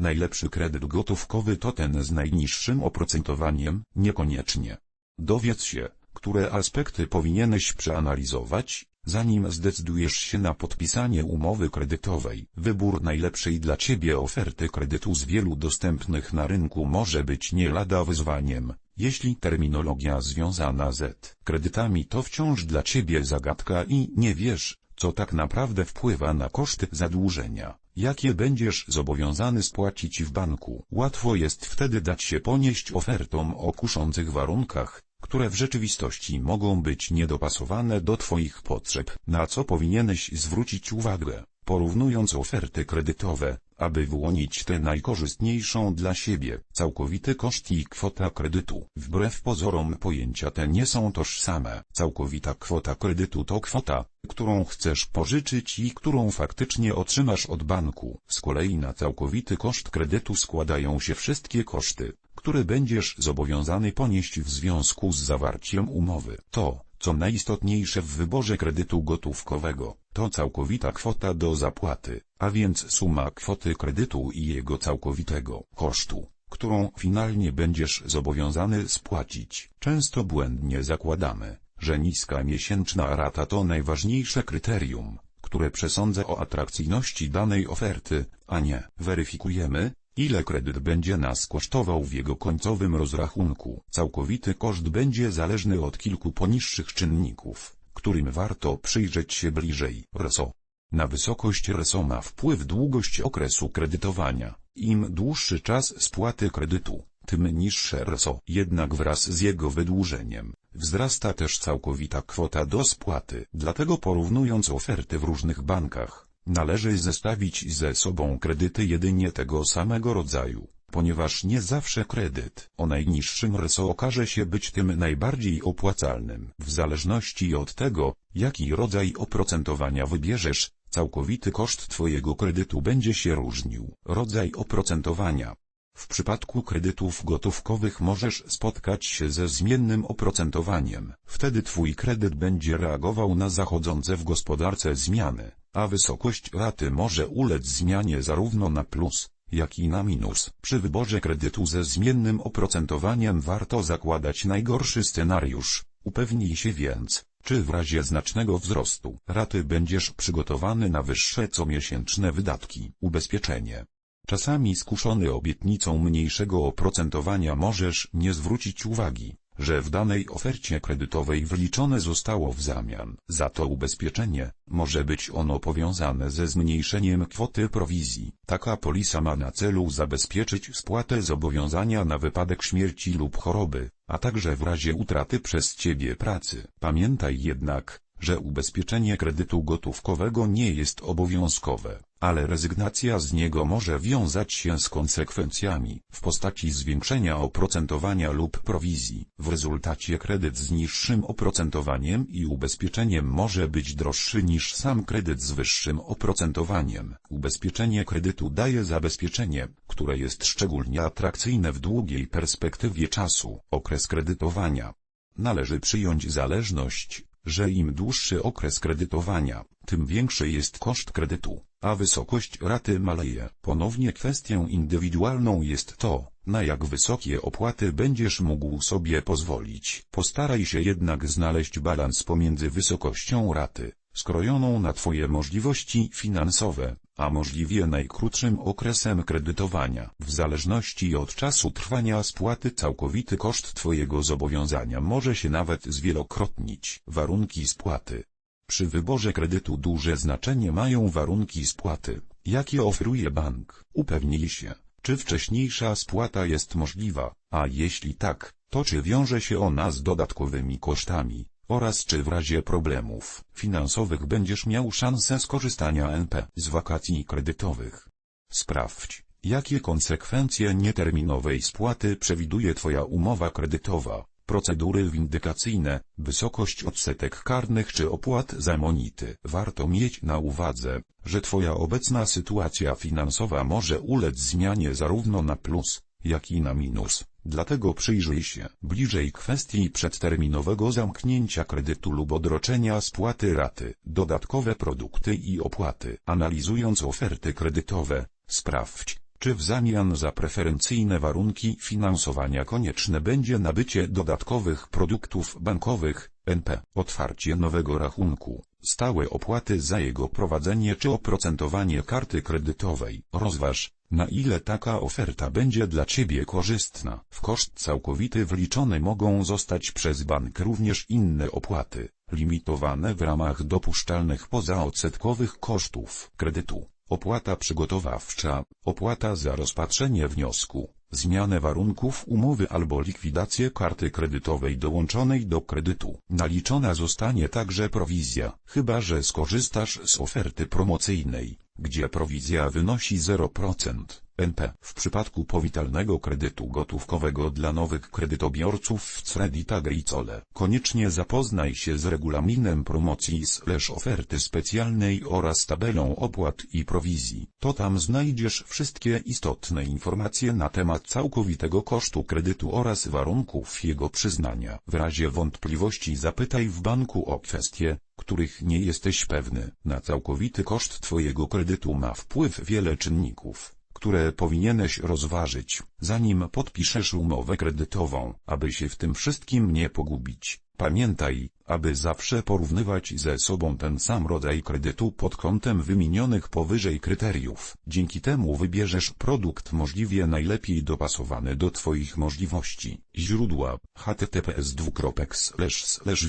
Najlepszy kredyt gotówkowy to ten z najniższym oprocentowaniem? Niekoniecznie. Dowiedz się, które aspekty powinieneś przeanalizować, zanim zdecydujesz się na podpisanie umowy kredytowej. Wybór najlepszej dla Ciebie oferty kredytu z wielu dostępnych na rynku może być nie lada wyzwaniem, jeśli terminologia związana z kredytami to wciąż dla Ciebie zagadka i nie wiesz, co tak naprawdę wpływa na koszty zadłużenia, jakie będziesz zobowiązany spłacić w banku. Łatwo jest wtedy dać się ponieść ofertom o kuszących warunkach, które w rzeczywistości mogą być niedopasowane do Twoich potrzeb, na co powinieneś zwrócić uwagę, porównując oferty kredytowe, aby wyłonić tę najkorzystniejszą dla siebie. Całkowity koszt i kwota kredytu. Wbrew pozorom pojęcia te nie są tożsame. Całkowita kwota kredytu to kwota, którą chcesz pożyczyć i którą faktycznie otrzymasz od banku. Z kolei na całkowity koszt kredytu składają się wszystkie koszty, które będziesz zobowiązany ponieść w związku z zawarciem umowy. To, co najistotniejsze w wyborze kredytu gotówkowego, to całkowita kwota do zapłaty, a więc suma kwoty kredytu i jego całkowitego kosztu, którą finalnie będziesz zobowiązany spłacić. Często błędnie zakładamy, że niska miesięczna rata to najważniejsze kryterium, które przesądza o atrakcyjności danej oferty, a nie weryfikujemy, ile kredyt będzie nas kosztował w jego końcowym rozrachunku. Całkowity koszt będzie zależny od kilku poniższych czynników, którym warto przyjrzeć się bliżej. RSO. Na wysokość RSO ma wpływ długość okresu kredytowania. Im dłuższy czas spłaty kredytu, tym niższe RSO. Jednak wraz z jego wydłużeniem, wzrasta też całkowita kwota do spłaty. Dlatego porównując oferty w różnych bankach, Należy zestawić ze sobą kredyty jedynie tego samego rodzaju, ponieważ nie zawsze kredyt o najniższym RSO okaże się być tym najbardziej opłacalnym. W zależności od tego, jaki rodzaj oprocentowania wybierzesz, całkowity koszt Twojego kredytu będzie się różnił. Rodzaj oprocentowania w przypadku kredytów gotówkowych możesz spotkać się ze zmiennym oprocentowaniem. Wtedy Twój kredyt będzie reagował na zachodzące w gospodarce zmiany a wysokość raty może ulec zmianie zarówno na plus, jak i na minus. Przy wyborze kredytu ze zmiennym oprocentowaniem warto zakładać najgorszy scenariusz. Upewnij się więc, czy w razie znacznego wzrostu raty będziesz przygotowany na wyższe comiesięczne wydatki. Ubezpieczenie. Czasami skuszony obietnicą mniejszego oprocentowania możesz nie zwrócić uwagi, że w danej ofercie kredytowej wliczone zostało w zamian za to ubezpieczenie, może być ono powiązane ze zmniejszeniem kwoty prowizji. Taka polisa ma na celu zabezpieczyć spłatę zobowiązania na wypadek śmierci lub choroby, a także w razie utraty przez Ciebie pracy. Pamiętaj jednak, że ubezpieczenie kredytu gotówkowego nie jest obowiązkowe ale rezygnacja z niego może wiązać się z konsekwencjami w postaci zwiększenia oprocentowania lub prowizji. W rezultacie kredyt z niższym oprocentowaniem i ubezpieczeniem może być droższy niż sam kredyt z wyższym oprocentowaniem. Ubezpieczenie kredytu daje zabezpieczenie, które jest szczególnie atrakcyjne w długiej perspektywie czasu. Okres kredytowania. Należy przyjąć zależność, że im dłuższy okres kredytowania, tym większy jest koszt kredytu a wysokość raty maleje. Ponownie kwestią indywidualną jest to, na jak wysokie opłaty będziesz mógł sobie pozwolić. Postaraj się jednak znaleźć balans pomiędzy wysokością raty, skrojoną na Twoje możliwości finansowe, a możliwie najkrótszym okresem kredytowania. W zależności od czasu trwania spłaty całkowity koszt Twojego zobowiązania może się nawet zwielokrotnić. Warunki spłaty przy wyborze kredytu duże znaczenie mają warunki spłaty, jakie oferuje bank. Upewnij się, czy wcześniejsza spłata jest możliwa, a jeśli tak, to czy wiąże się ona z dodatkowymi kosztami, oraz czy w razie problemów finansowych będziesz miał szansę skorzystania NP z wakacji kredytowych. Sprawdź, jakie konsekwencje nieterminowej spłaty przewiduje Twoja umowa kredytowa procedury windykacyjne, wysokość odsetek karnych czy opłat za monity. Warto mieć na uwadze, że Twoja obecna sytuacja finansowa może ulec zmianie zarówno na plus, jak i na minus. Dlatego przyjrzyj się bliżej kwestii przedterminowego zamknięcia kredytu lub odroczenia spłaty raty, dodatkowe produkty i opłaty. Analizując oferty kredytowe, sprawdź, Czy w zamian za preferencyjne warunki finansowania konieczne będzie nabycie dodatkowych produktów bankowych, NP, otwarcie nowego rachunku, stałe opłaty za jego prowadzenie czy oprocentowanie karty kredytowej? Rozważ, na ile taka oferta będzie dla Ciebie korzystna. W koszt całkowity wliczone mogą zostać przez bank również inne opłaty, limitowane w ramach dopuszczalnych pozaodsetkowych kosztów kredytu. Opłata przygotowawcza, opłata za rozpatrzenie wniosku, zmianę warunków umowy albo likwidację karty kredytowej dołączonej do kredytu. Naliczona zostanie także prowizja, chyba że skorzystasz z oferty promocyjnej, gdzie prowizja wynosi 0%. NP. W przypadku powitalnego kredytu gotówkowego dla nowych kredytobiorców w Credit Agricole, koniecznie zapoznaj się z regulaminem promocji slash oferty specjalnej oraz tabelą opłat i prowizji. To tam znajdziesz wszystkie istotne informacje na temat całkowitego kosztu kredytu oraz warunków jego przyznania. W razie wątpliwości zapytaj w banku o kwestie, których nie jesteś pewny. Na całkowity koszt Twojego kredytu ma wpływ wiele czynników które powinieneś rozważyć, zanim podpiszesz umowę kredytową, aby się w tym wszystkim nie pogubić. Pamiętaj, aby zawsze porównywać ze sobą ten sam rodzaj kredytu pod kątem wymienionych powyżej kryteriów. Dzięki temu wybierzesz produkt możliwie najlepiej dopasowany do Twoich możliwości. Źródła https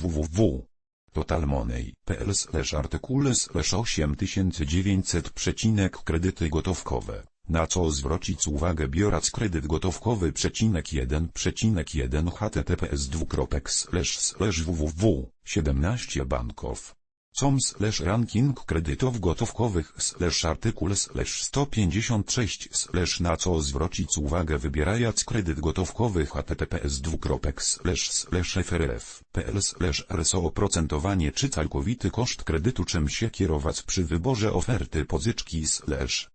www totalmoney.pl artykuły 8900 przecinek kredyty gotówkowe na co zwrócić uwagę biorąc kredyt gotówkowy przecinek 1 przecinek 1 https www 17 banków com slash ranking kredytów gotówkowych slash artykuł slash 156 slash na co zwrócić uwagę wybierając kredyt gotówkowy https frf.pl slash rso oprocentowanie czy całkowity koszt kredytu czym się kierować przy wyborze oferty pożyczki slash